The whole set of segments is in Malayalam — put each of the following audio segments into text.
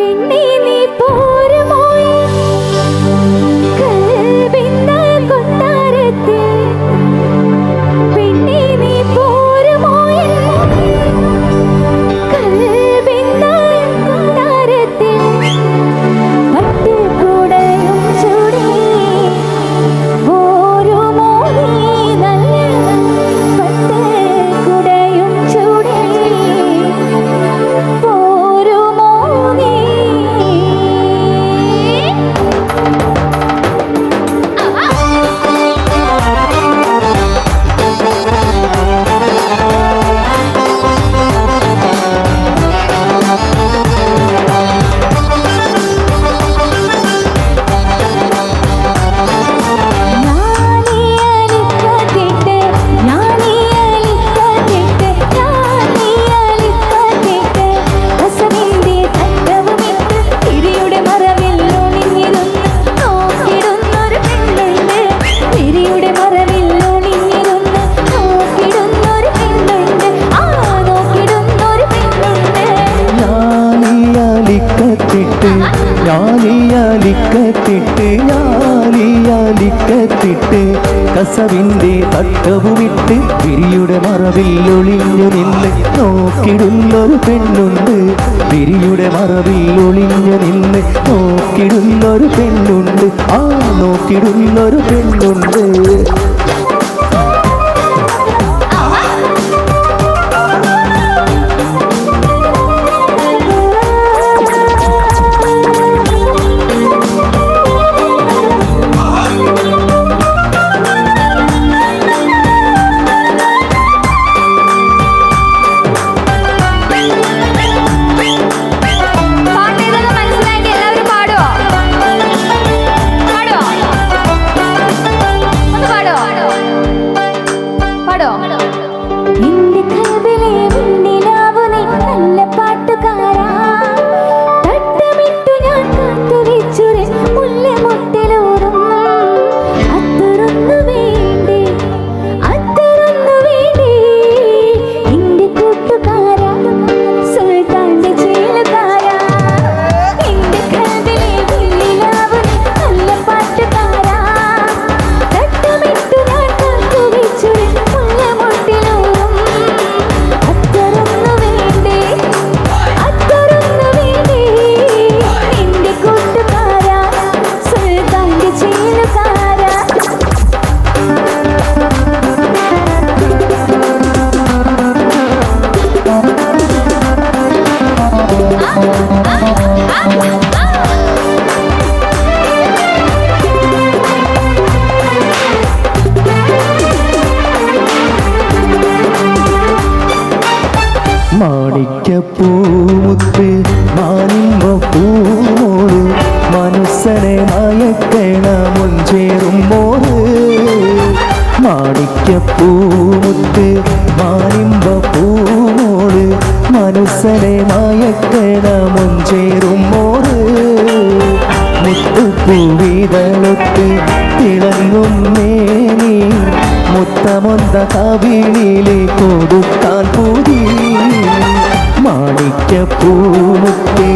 പെണ്ണി നീ പോര തടസ്സവിന്റെ തട്ടവുമിട്ട് പിരിയുടെ മറവിൽ ഒളിഞ്ഞു നിന്ന് നോക്കിടുന്നൊരു പെണ്ണുണ്ട്. പിരിയുടെ മറവിൽ ഒളിഞ്ഞു നിന്ന് നോക്കിടുന്നൊരു പെണ്ണുണ്ട്. ആ നോക്കിടുന്നൊരു പെണ്ണുണ്ട്. രാവിലെ കൊടുത്താൽ പൊതി. മാണിക്കപ്പൂമുത്തി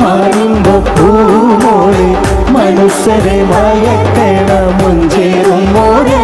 മാറുമ്പോ പൂമോളെ മനുഷ്യരെ മയക്കണ മുഞ്ചേറും മോളേ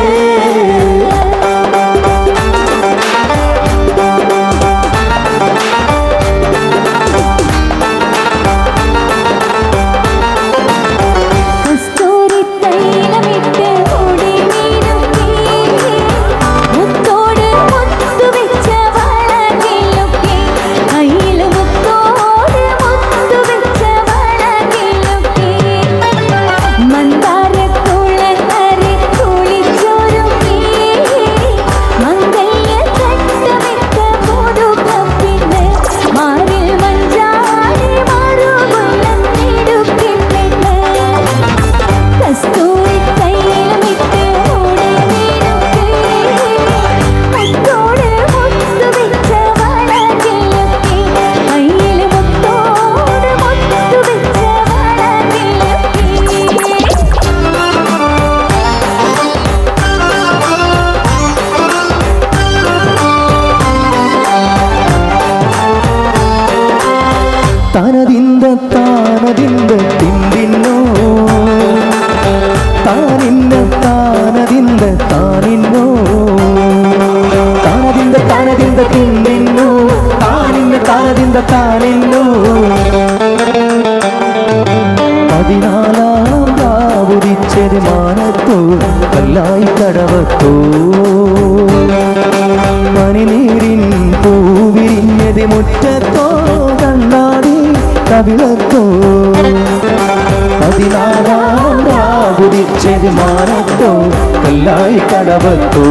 താനതിന്ത താനിന്നു പതിനാലാം രാവുദിച്ചത് മാനത്തോ കല്ലായി കടവത്തോ. മണിനീരിൻ പൂവിരിഞ്ഞത് മുറ്റത്തോ കണ്ണാടി കവിളത്തോ. പതിനാലാം രാവുദിച്ചത് മാനത്തോ കല്ലായി കടവത്തോ.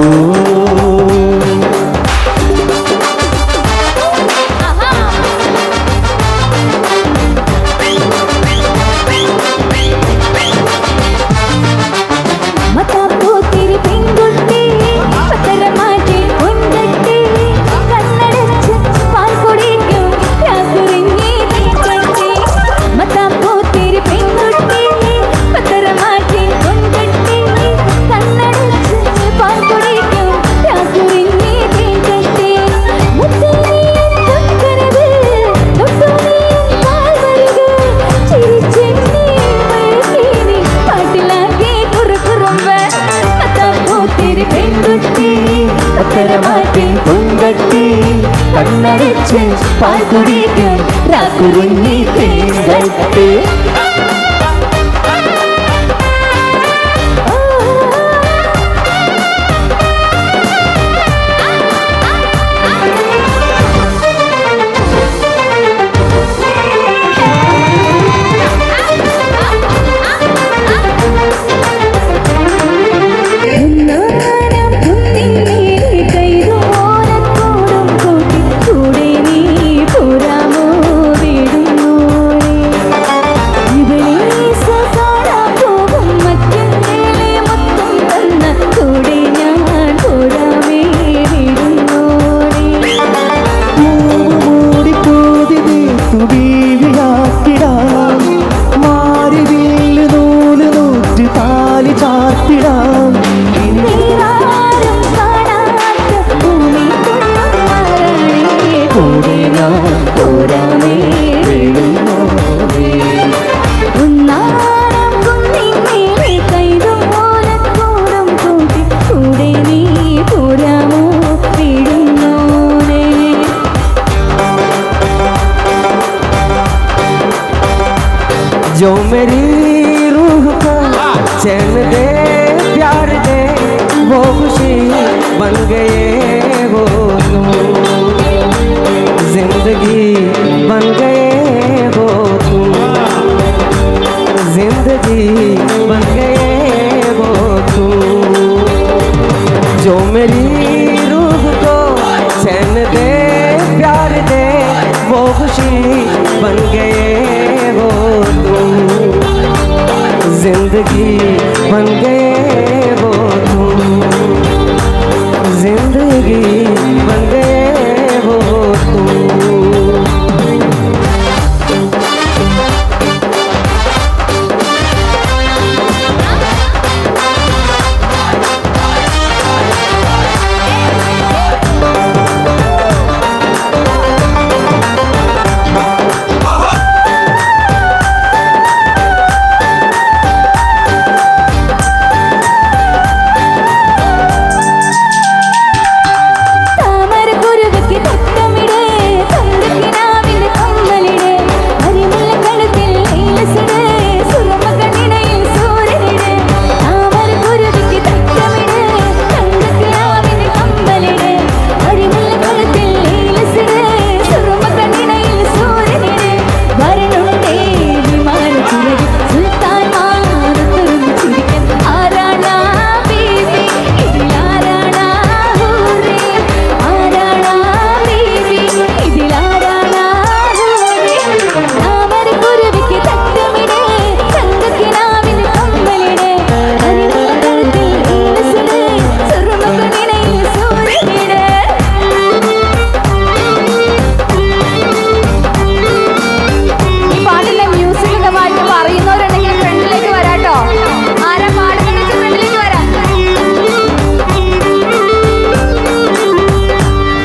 தரமாட்டேன் பொங்கட்டி கண்ணடைச்சு பால் குடிக்க ராக்குருண்ணி தேங்கட்டே चैन दे, प्यार दे, वो खुशी बन गए वो तुम ज़िंदगी बन गए वो तुम ज़िंदगी बन गए वो तुम जो मेरी रूह को चैन दे, प्यार दे, वो खुशी बन गए वो तुम ज़िंदगी बन गए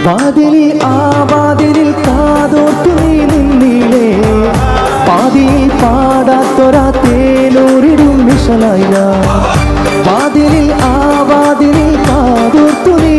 വാതിലി ആ വാതിലിൽ കാതോർത്തി നിന്നിലേ പാതി പാടാത്തൊരാ തേനൂരിടും വിശലായ വാതിലിൽ ആ വാതിലിൽ കാതോർത്തു നീ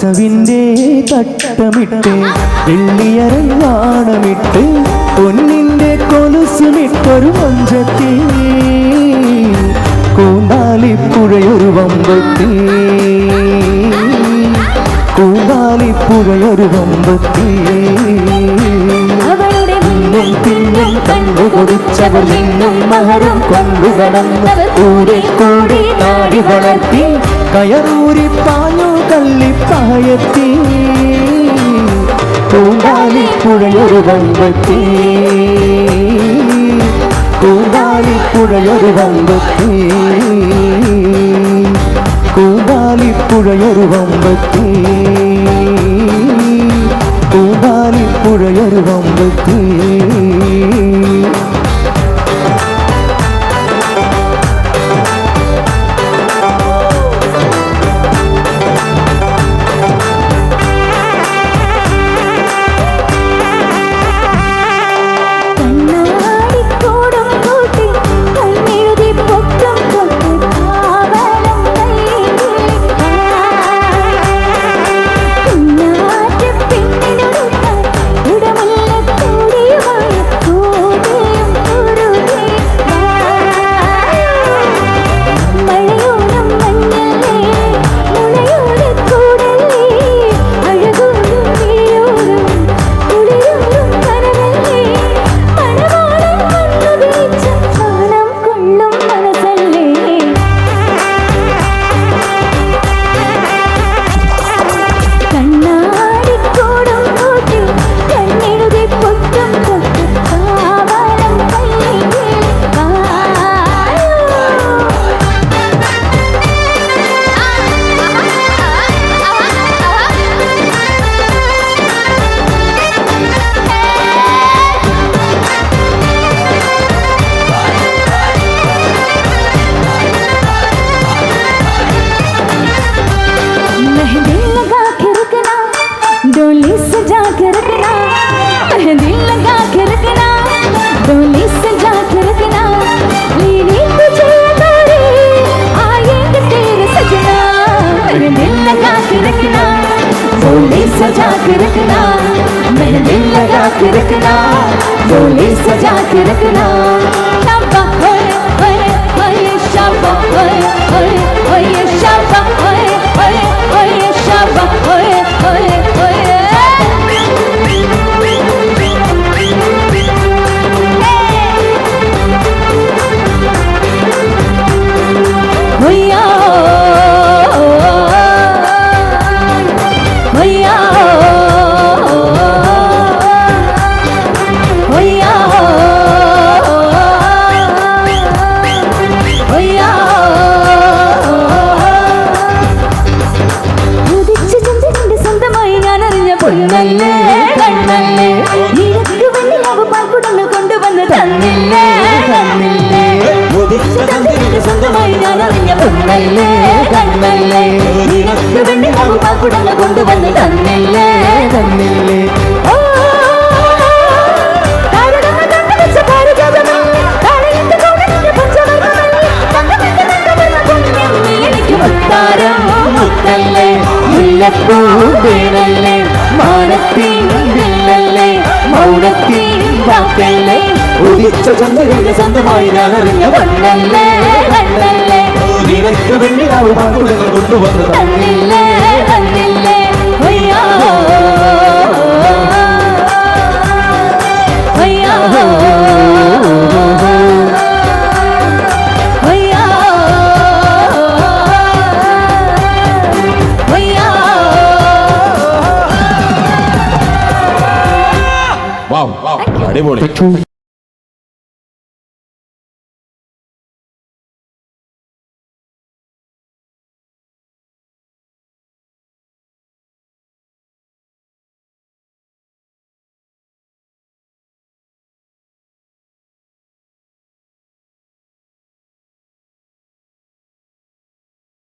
കസവിന്റെ തട്ടമിട്ട് വെള്ളിയരങ്ങാണമിട്ട് പൊന്നിന്റെ കൊലുസുമിട്ടൊരു മഞ്ചത്തി കൂന്താലിപ്പുഴയൊരു വമ്പത്തി. കൂന്താലിപ്പുഴയൊരു വമ്പത്തി. പിന്നും പിന്നും കണ്ണു കൂടെ കൂടി നാടി വളർത്തി. കയറൂരി പാഞ്ഞു തള്ളി പായത്തി കൂന്താലി പുഴയൊരു വമ്പത്തി കൂന്താലി പുഴയൊരു വമ്പത്തി കൂന്താലി പുഴയൊരു വമ്പത്തി കൂന്താലി പുഴയൊരു വമ്പത്തി പൂവേണല്ലേ മാനത്തില്ലേ മൗനത്തിൽ വാക്കല്ലേ ഉദിച്ച ചന്ദ്രന്റെ സ്വന്തമായി ഞാൻ അറിഞ്ഞ വണ്ണല്ലേ നിനക്ക് വേണ്ടി അവൾ വാക്കുകൾ കൊണ്ടുവന്ന് തന്നില്ലേ বলে